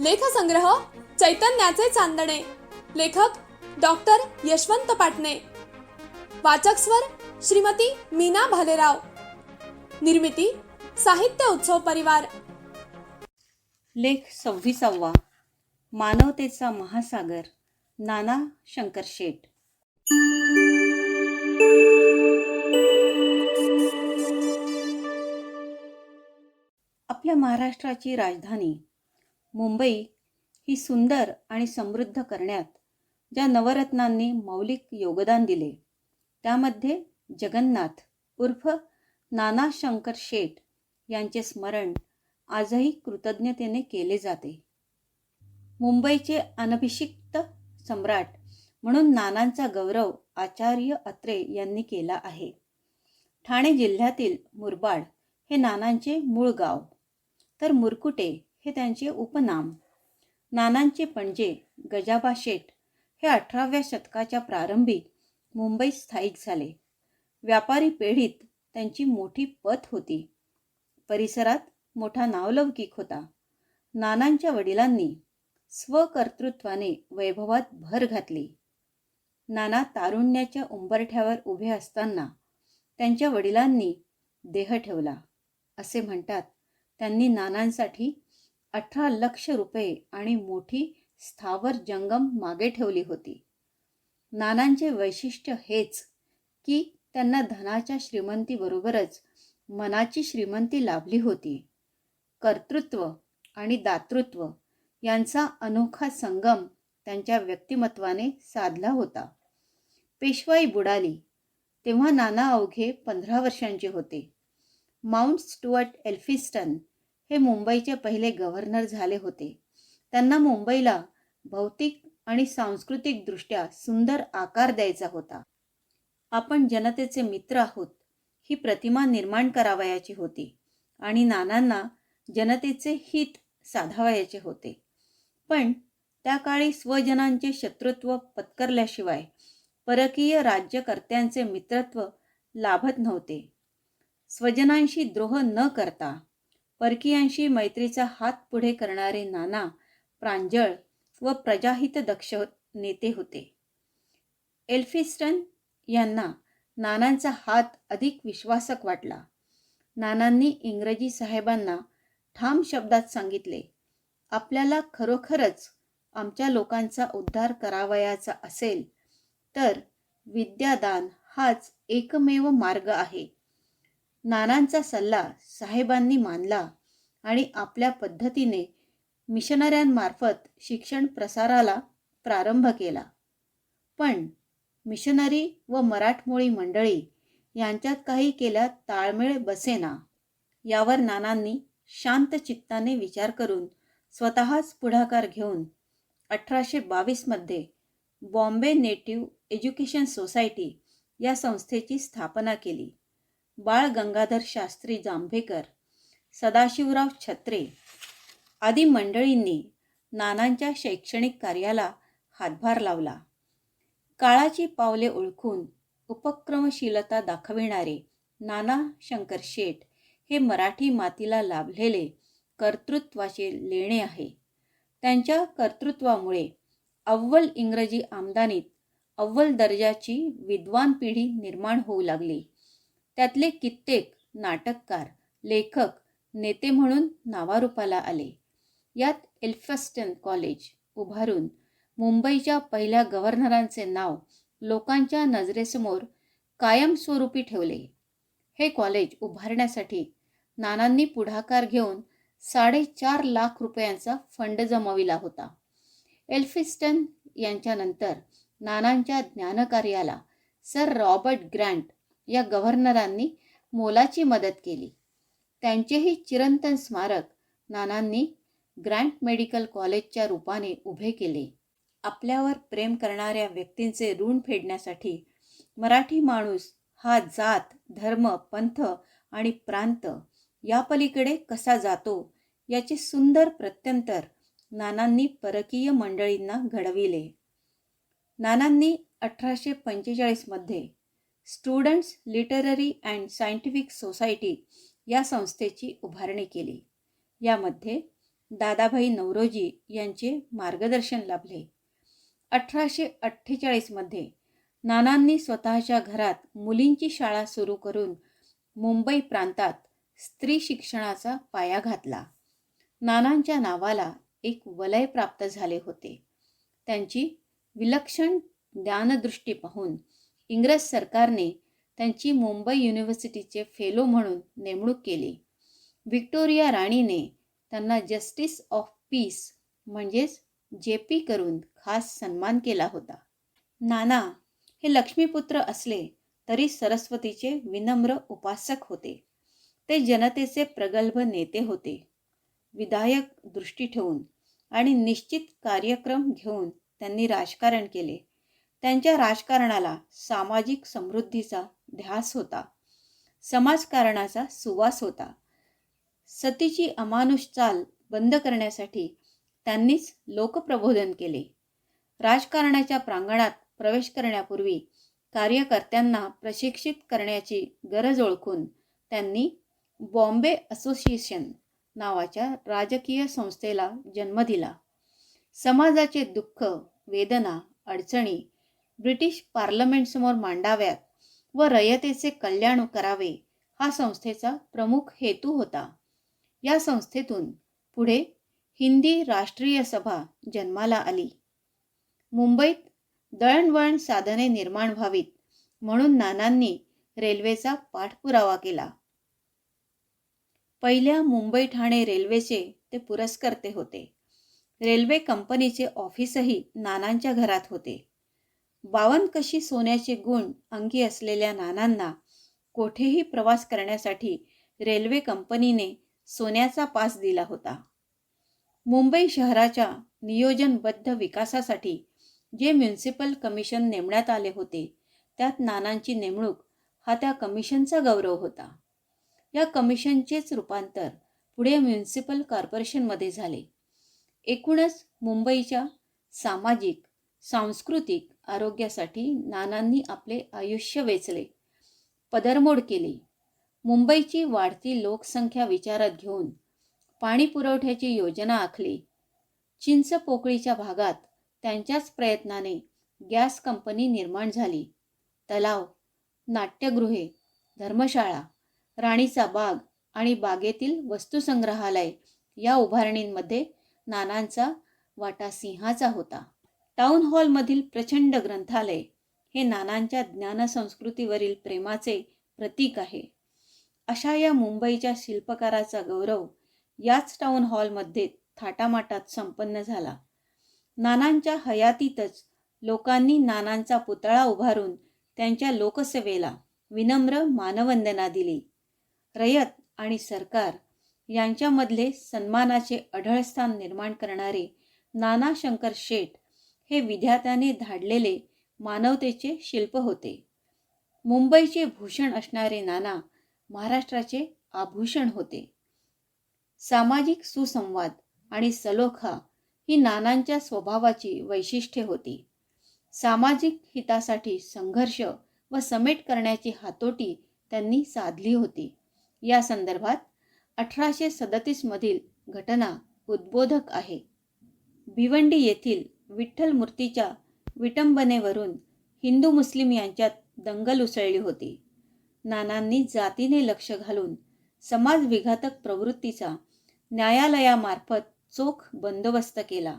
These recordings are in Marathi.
लेखसंग्रह चैतन्याचे चांदणे. लेखक डॉक्टर यशवंत पाटणे. वाचक स्वर श्रीमती मीना भालेराव. निर्मिती साहित्य उत्सव परिवार. लेख सव्वीसावा. मानवतेचा महासागर. नाना शंकर शेठ. आपल्या महाराष्ट्राची राजधानी मुंबई ही सुंदर आणि समृद्ध करण्यात ज्या नवरत्नांनी मौलिक योगदान दिले त्यामध्ये जगन्नाथ उर्फ नाना शंकर शेठ यांचे स्मरण आजही कृतज्ञतेने केले जाते. मुंबईचे अनभिषिक्त सम्राट म्हणून नानांचा गौरव आचार्य अत्रे यांनी केला आहे. ठाणे जिल्ह्यातील मुरबाड हे नानांचे मूळ गाव. तर मुरकुटे हे त्यांचे उपनाम. नानांचे पणजे गजाबा शेठ हे अठराव्या शतकाच्या प्रारंभी मुंबईत स्थायिक झाले. व्यापारी पेढीत त्यांची मोठी पत होती. परिसरात मोठा नावलौकिक होता. नानांच्या वडिलांनी स्वकर्तृत्वाने वैभवात भर घातली. नाना तारुण्याच्या उंबरठ्यावर उभे असताना त्यांच्या वडिलांनी देह ठेवला. असे म्हणतात त्यांनी नानांसाठी अठरा लक्ष रुपये आणि मोठी स्थावर जंगम मागे ठेवली होती. नानांचे वैशिष्ट्य हेच की त्यांना धनाच्या श्रीमंतीबरोबरच मनाची श्रीमंती लाभली होती. कर्तृत्व आणि दातृत्व यांचा अनोखा संगम त्यांच्या व्यक्तिमत्वाने साधला होता. पेशवाई बुडाली. तेव्हा नाना अवघे पंधरा वर्षांचे होते. माउंट स्टुअर्ट एल्फिस्टन हे मुंबईचे पहिले गव्हर्नर झाले होते. त्यांना मुंबईला भौतिक आणि सांस्कृतिकदृष्ट्या सुंदर आकार द्यायचा होता. आपण जनतेचे मित्र आहोत ही प्रतिमा निर्माण करावयाची होती आणि नानांना जनतेचे हित साधावयाचे होते. पण त्या काळी स्वजनांचे शत्रुत्व पत्करल्याशिवाय परकीय राज्यकर्त्यांचे मित्रत्व लाभत नव्हते. स्वजनांशी द्रोह न करता परकीयांशी मैत्रीचा हात पुढे करणारे नाना प्रांजळ व प्रजाहित दक्ष नेते होते. एल्फिस्टन यांना नानांचा हात अधिक विश्वासक वाटला. नानांनी इंग्रजी साहेबांना ठाम शब्दात सांगितले आपल्याला खरोखरच आमच्या लोकांचा उद्धार करावयाचा असेल तर विद्यादान हाच एकमेव मार्ग आहे. नानांचा सल्ला साहेबांनी मानला आणि आपल्या पद्धतीने मिशनऱ्यांमार्फत शिक्षण प्रसाराला प्रारंभ केला. पण मिशनरी व मराठमोळी मंडळी यांच्यात काही केल्या ताळमेळ बसेना यावर नानांनी शांत चित्ताने विचार करून स्वतःच पुढाकार घेऊन अठराशे बावीसमध्ये बॉम्बे नेटिव्ह एज्युकेशन सोसायटी या संस्थेची स्थापना केली. बाळ गंगाधर शास्त्री जांभेकर सदाशिवराव छत्रे आदी मंडळींनी नानांच्या शैक्षणिक कार्याला हातभार लावला. काळाची पावले ओळखून उपक्रमशीलता दाखविणारे नाना शंकर शेठ हे मराठी मातीला लाभलेले कर्तृत्वाचे लेणे आहे. त्यांच्या कर्तृत्वामुळे अव्वल इंग्रजी आमदानीत अव्वल दर्जाची विद्वान पिढी निर्माण होऊ लागली. त्यातले कित्येक नाटककार लेखक नेते म्हणून नावारूपाला आले. यात एल्फस्टन कॉलेज उभारून मुंबईच्या पहिल्या गव्हर्नरांचे नाव लोकांच्या नजरेसमोर कायमस्वरूपी ठेवले. हे कॉलेज उभारण्यासाठी नानांनी पुढाकार घेऊन साडेचार लाख रुपयांचा फंड जमविला होता. एल्फिस्टन यांच्यानंतर नानांच्या ज्ञानकार्याला सर रॉबर्ट ग्रँट या गव्हर्नरांनी मोलाची मदत केली. त्यांचेही चिरंतन स्मारक नानांनी ग्रँट मेडिकल कॉलेजच्या रूपाने उभे केले. आपल्यावर प्रेम करणाऱ्या व्यक्तींचे ऋण फेडण्यासाठी मराठी माणूस हा जात धर्म पंथ आणि प्रांत या पलीकडे कसा जातो याचे सुंदर प्रत्यंतर नानांनी परकीय मंडळींना घडविले. नानांनी अठराशे पंचेचाळीसमध्ये students literary and scientific society या संस्थेची उभारणी केली. यामध्ये दादाभाई नवरोजी यांचे मार्गदर्शन लाभले. अठराशे अठ्ठेचाळीसमध्ये नानांनी स्वतःच्या घरात मुलींची शाळा सुरू करून मुंबई प्रांतात स्त्री शिक्षणाचा पाया घातला. नानांच्या नावाला एक वलय प्राप्त झाले होते. त्यांची विलक्षण ज्ञानदृष्टी पाहून इंग्रज सरकारने त्यांची मुंबई युनिव्हर्सिटीचे फेलो म्हणून नेमणूक केली. व्हिक्टोरिया राणीने त्यांना जस्टिस ऑफ पीस म्हणजेच जे पी करून खास सन्मान केला होता. नाना हे लक्ष्मीपुत्र असले तरी सरस्वतीचे विनम्र उपासक होते. ते जनतेचे प्रगल्भ नेते होते. विधायक दृष्टी ठेवून आणि निश्चित कार्यक्रम घेऊन त्यांनी राजकारण केले. त्यांच्या राजकारणाला सामाजिक समृद्धीचा ध्यास होता. समाजकारणाचा सुवास होता. सतीची अमानुष चाल बंद करण्यासाठी त्यांनीच लोकप्रबोधन केले. राजकारणाच्या प्रांगणात प्रवेश करण्यापूर्वी कार्यकर्त्यांना प्रशिक्षित करण्याची गरज ओळखून त्यांनी बॉम्बे असोसिएशन नावाच्या राजकीय संस्थेला जन्म दिला. समाजाचे दुःख वेदना अडचणी ब्रिटिश पार्लमेंटसमोर मांडाव्यात व रयतेचे कल्याण करावे हा संस्थेचा प्रमुख हेतू होता. या संस्थेतून पुढे हिंदी राष्ट्रीय सभा जन्माला आली. मुंबईत दळणवळण साधने निर्माण व्हावीत म्हणून नानांनी रेल्वेचा पाठपुरावा केला. पहिल्या मुंबई ठाणे रेल्वेचे ते पुरस्कर्ते होते. रेल्वे कंपनीचे ऑफिसही नानांच्या घरात होते. बावन कशी सोन्याचे गुण अंगी असलेल्या नानांना कोठेही प्रवास करण्यासाठी रेल्वे कंपनीने सोन्याचा पास दिला होता. मुंबई शहराच्या नियोजनबद्ध विकासासाठी जे म्युन्सिपल कमिशन नेमण्यात आले होते त्यात नानांची नेमणूक हा त्या कमिशनचा गौरव होता. या कमिशनचेच रूपांतर पुढे म्युन्सिपल कॉर्पोरेशनमध्ये झाले. एकूणच मुंबईच्या सामाजिक सांस्कृतिक आरोग्यासाठी नानांनी आपले आयुष्य वेचले. पदरमोड केली. मुंबईची वाढती लोकसंख्या विचारात घेऊन पाणी पुरवठ्याची योजना आखली. चिंचपोकळीच्या भागात त्यांच्याच प्रयत्नाने गॅस कंपनी निर्माण झाली. तलाव नाट्यगृहे धर्मशाळा राणीचा बाग आणि बागेतील वस्तुसंग्रहालय या उभारणींमध्ये नानांचा वाटा सिंहाचा होता. टाउन हॉलमधील प्रचंड ग्रंथालय हे नानांच्या ज्ञानसंस्कृतीवरील प्रेमाचे प्रतीक आहे. अशा या मुंबईच्या शिल्पकाराचा गौरव याच टाउन हॉलमध्ये थाटामाटात संपन्न झाला. नानांच्या हयातीतच लोकांनी नानांचा पुतळा उभारून त्यांच्या लोकसेवेला विनम्र मानवंदना दिली. रयत आणि सरकार यांच्यामधले सन्मानाचे अढळ स्थान निर्माण करणारे नाना शंकर शेठ हे विद्यार्थ्याने धाडलेले मानवतेचे शिल्प होते. मुंबईचे भूषण असणारे नाना महाराष्ट्राचे आभूषण होते. सामाजिक सुसंवाद आणि सलोखा ही नानांच्या स्वभावाची वैशिष्ट्ये होती. सामाजिक हितासाठी संघर्ष व समेट करण्याची हातोटी त्यांनी साधली होती. या संदर्भात अठराशे सदतीसमधील घटना उद्बोधक आहे. भिवंडी येथील विठ्ठल मूर्तीच्या विटंबनेवरून हिंदू मुस्लिम यांच्यात दंगल उसळली होती. नानांनी जातीने लक्ष घालून समाज विघातक प्रवृत्तीचा न्यायालयामार्फत चोख बंदोबस्त केला.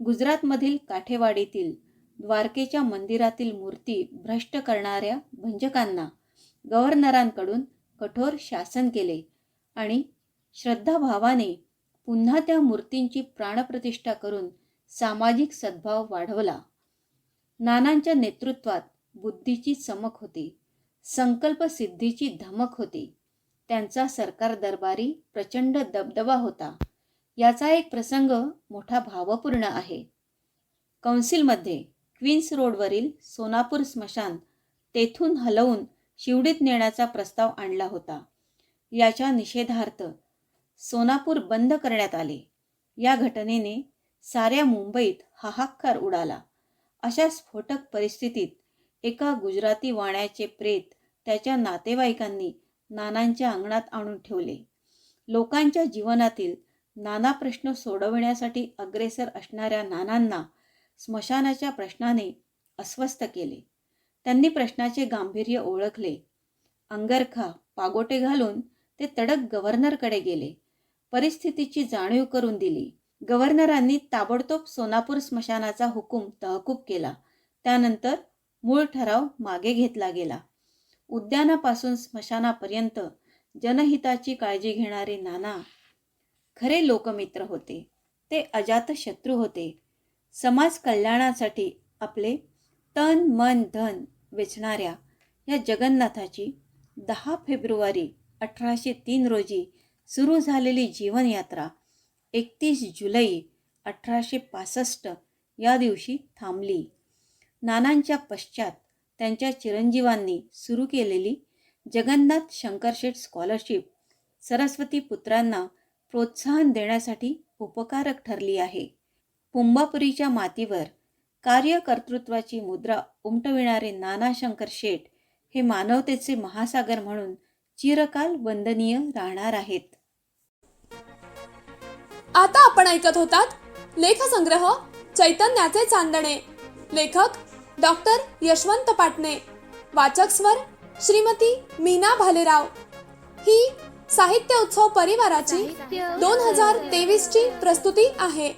गुजरातमधील काठेवाडीतील द्वारकेच्या मंदिरातील मूर्ती भ्रष्ट करणाऱ्या भंजकांना गव्हर्नरांकडून कठोर शासन केले आणि श्रद्धाभावाने पुन्हा त्या मूर्तींची प्राणप्रतिष्ठा करून सामाजिक सद्भाव वाढवला. नानांच्या नेतृत्वात बुद्धीची चमक होती. संकल्प सिद्धीची धमक होती. त्यांचा सरकार दरबारी प्रचंड दबदबा होता. याचा एक प्रसंग मोठा भावपूर्ण आहे. कौन्सिलमध्ये क्वीन्स रोडवरील सोनापूर स्मशान तेथून हलवून शिवडीत नेण्याचा प्रस्ताव आणला होता. याच्या निषेधार्थ सोनापूर बंद करण्यात आले. या घटनेने साऱ्या मुंबईत हाहाकार उडाला. अशा स्फोटक परिस्थितीत एका गुजराती वाण्याचे प्रेत त्याच्या नातेवाईकांनी नानांच्या अंगणात आणून ठेवले. लोकांच्या जीवनातील नाना प्रश्न सोडविण्यासाठी अग्रेसर असणाऱ्या नानांना स्मशानाच्या प्रश्नाने अस्वस्थ केले. त्यांनी प्रश्नाचे गांभीर्य ओळखले. अंगरखा पागोटे घालून ते तडक गव्हर्नरकडे गेले. परिस्थितीची जाणीव करून दिली. गव्हर्नरांनी ताबडतोब सोनापूर स्मशानाचा हुकूम तहकूब केला. त्यानंतर मूळ ठराव मागे घेतला गेला. उद्यानापासून स्मशानापर्यंत जनहिताची काळजी घेणारे नाना खरे लोकमित्र होते. ते अजात शत्रू होते. समाज कल्याणासाठी आपले तन मन धन वेचणाऱ्या या जगन्नाथाची दहा फेब्रुवारी अठराशे तीन रोजी सुरू झालेली जीवनयात्रा एकतीस जुलै अठराशे पासष्ट या दिवशी थांबली. नानांच्या पश्चात त्यांच्या चिरंजीवांनी सुरू केलेली जगन्नाथ शंकरशेठ स्कॉलरशिप सरस्वती पुत्रांना प्रोत्साहन देण्यासाठी उपकारक ठरली आहे. पुंबापुरीच्या मातीवर कार्यकर्तृत्वाची मुद्रा उमटविणारे नाना शंकर शेठ हे मानवतेचे महासागर म्हणून चिरकाल वंदनीय राहणार आहेत. आता आपण ऐकत होतात लेखसंग्रह चैतन्याचे चांदणे. लेखक डॉक्टर यशवंत पाटणे. वाचक स्वर श्रीमती मीना भालेराव. ही साहित्य उत्सव परिवाराची दोन हजार तेवीस ची प्रस्तुती आहे.